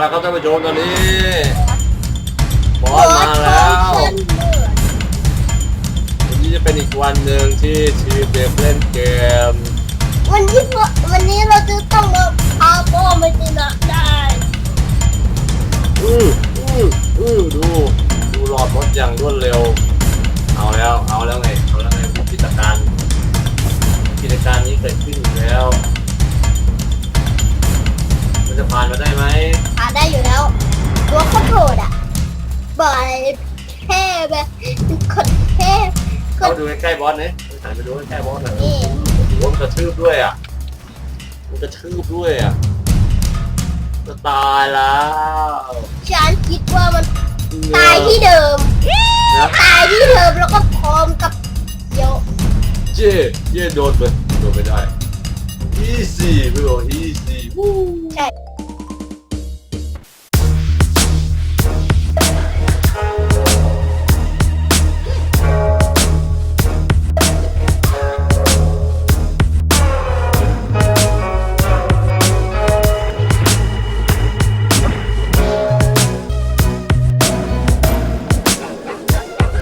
แล้วครับท่านผู้ชมตอนนี้บอสมาแล้ววันนี้จะเป็นอีกวันหนึ่งที่ทีมเด็กเล่นเกม วันนี้วันนี้เราจะต้องมาพาพ่อมาชนะได้อืออืออือดูดูรอดรถอย่างรวดเร็ว เอาแล้วเอาแล้วไงเอาแล้วไงกิจการกิจการนี้เกิดขึ้นอยู่แล้วานมาได้ไหมพาได้อยู่แล้วตัวข้าวโพดอะบอกอะไรแค่แบบคนแค่คเข้านดูใกล้ๆบอสเนี่ยหันไปดูใกล้ๆบอสหน่อยนี่โอ้โหมันกระทืบด้วยอะมันกระทืบด้วยอะจะตายแล้วฉันคิดว่ามันเออตายที่เดิม นะตายที่เดิมแล้วก็พร้อมกับเดี๋ยวเย่เย่โดนไปโดนไปได้ easy ไม่บอก easy วู้ใช่